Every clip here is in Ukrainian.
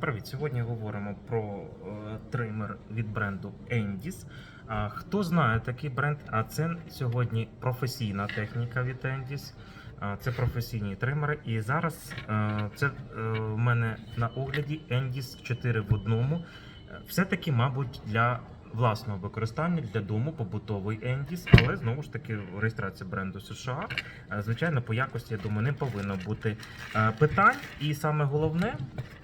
Привіт! Сьогодні говоримо про е, тример від бренду Endis. Хто знає такий бренд? А це сьогодні професійна техніка від Endis. Це професійні тримери. І зараз е, це е, в мене на огляді Endis 4 в одному. Все-таки, мабуть, для власного використання для дому побутовий Endis, але знову ж таки реєстрація бренду США. Е, Звичайно, по якості, я думаю, не повинно бути е, питань. І саме головне,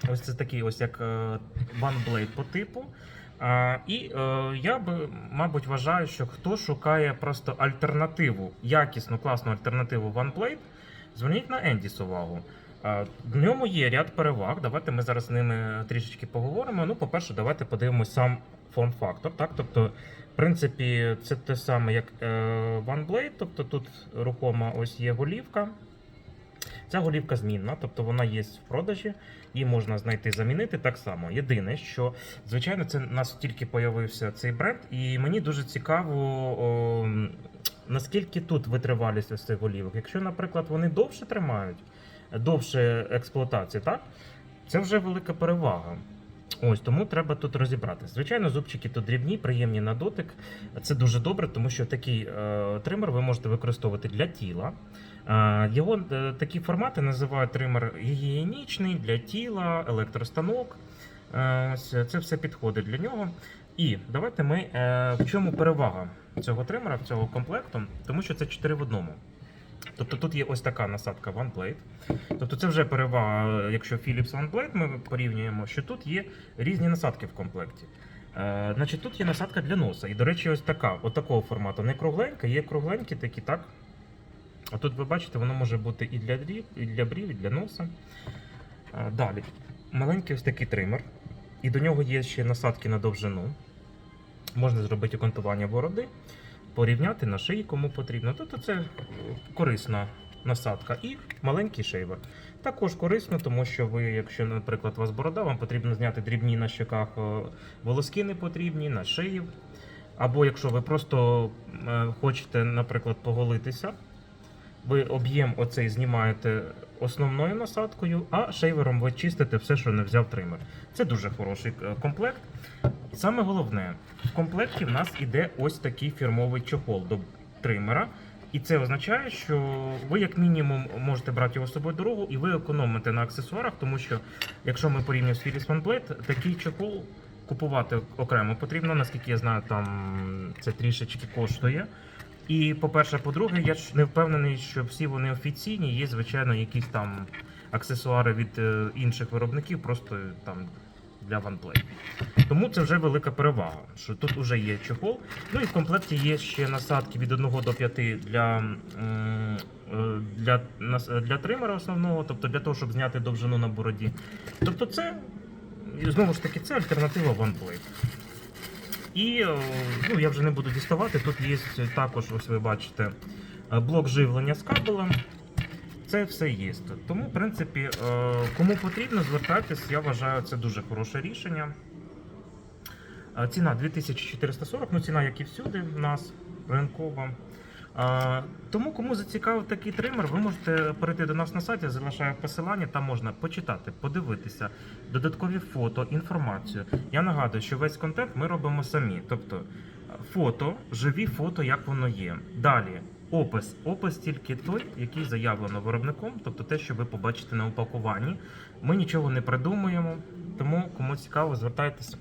ось це такий ось як е, OneBlade по типу. А, і е, я би, мабуть, вважаю, що хто шукає просто альтернативу, якісну, класну альтернативу OneBlade, зверніть на Endis увагу. В ньому є ряд переваг. Давайте ми зараз з ними трішечки поговоримо. Ну, по-перше, давайте подивимось сам форм-фактор. Так? Тобто, в принципі, це те саме, як е, OneBlade, тобто тут рухома ось є голівка. Ця голівка змінна, тобто вона є в продажі, її можна знайти замінити так само. Єдине, що звичайно, це у нас тільки появився цей бренд, і мені дуже цікаво, о, наскільки тут витривалість ось цих голівок. Якщо, наприклад, вони довше тримають, довше експлуатації, так? Це вже велика перевага. Ось тому треба тут розібратися. Звичайно, зубчики тут дрібні, приємні на дотик. Це дуже добре, тому що такий е, тример ви можете використовувати для тіла. Е, його е, такі формати називають тример гігієнічний для тіла, електростанок. Е, ось це все підходить для нього. І давайте ми е, в чому перевага цього тримера, цього комплекту, тому що це 4 в одному. Тобто тут є ось така насадка OneBlade. Тобто це вже перевага, якщо Philips OneBlade ми порівнюємо, що тут є різні насадки в комплекті. Е, значить, тут є насадка для носа. І, до речі, ось така, от формату. Не кругленька, є кругленькі такі, так. А тут ви бачите, воно може бути і для дріб, і для брів, і для носа. Е, далі. Маленький ось такий тример. І до нього є ще насадки на довжину. Можна зробити окантування бороди, порівняти на шиї, кому потрібно. Тобто це корисна насадка. І маленький шейвер. Також корисно, тому що ви, якщо, наприклад, у вас борода, вам потрібно зняти дрібні на щоках е, волоски не потрібні, на шиї. Або якщо ви просто е, хочете, наприклад, поголитися, ви об'єм оцей знімаєте основною насадкою, а шейвером ви чистите все, що не взяв тример. Це дуже хороший е, комплект. Саме головне, в комплекті в нас іде ось такий фірмовий чохол до тримера. І це означає, що ви, як мінімум, можете брати його з собою дорогу, і ви економите на аксесуарах, тому що якщо ми порівнюємо з Philips OneBlade, такий чохол купувати окремо потрібно, наскільки я знаю, там це трішечки коштує. І по-перше, по-друге, я ж не впевнений, що всі вони офіційні. Є, звичайно, якісь там аксесуари від е, інших виробників, просто там для OnePlay. Тому це вже велика перевага, що тут вже є чохол. Ну і в комплекті є ще насадки від 1 до 5 для, е, для, для тримера основного, тобто для того, щоб зняти довжину на бороді. Тобто це, знову ж таки, це альтернатива OnePlay. І е, ну, я вже не буду діставати. Тут є також, ось ви бачите, е, блок живлення з кабелем. Це все є. Тому, в принципі, е, кому потрібно, звертайтесь, я вважаю, це дуже хороше рішення. Е, Ціна 2440, ну ціна, як і всюди, в нас ринкова. Тому, кому зацікавив такий тример, ви можете перейти до нас на сайті, я залишаю посилання, там можна почитати, подивитися, додаткові фото, інформацію. Я нагадую, що весь контент ми робимо самі. Тобто фото, живі фото, як воно є. Далі опис. Опис тільки той, який заявлено виробником, тобто те, що ви побачите на упакуванні. Ми нічого не придумуємо, тому кому цікаво, звертайтеся.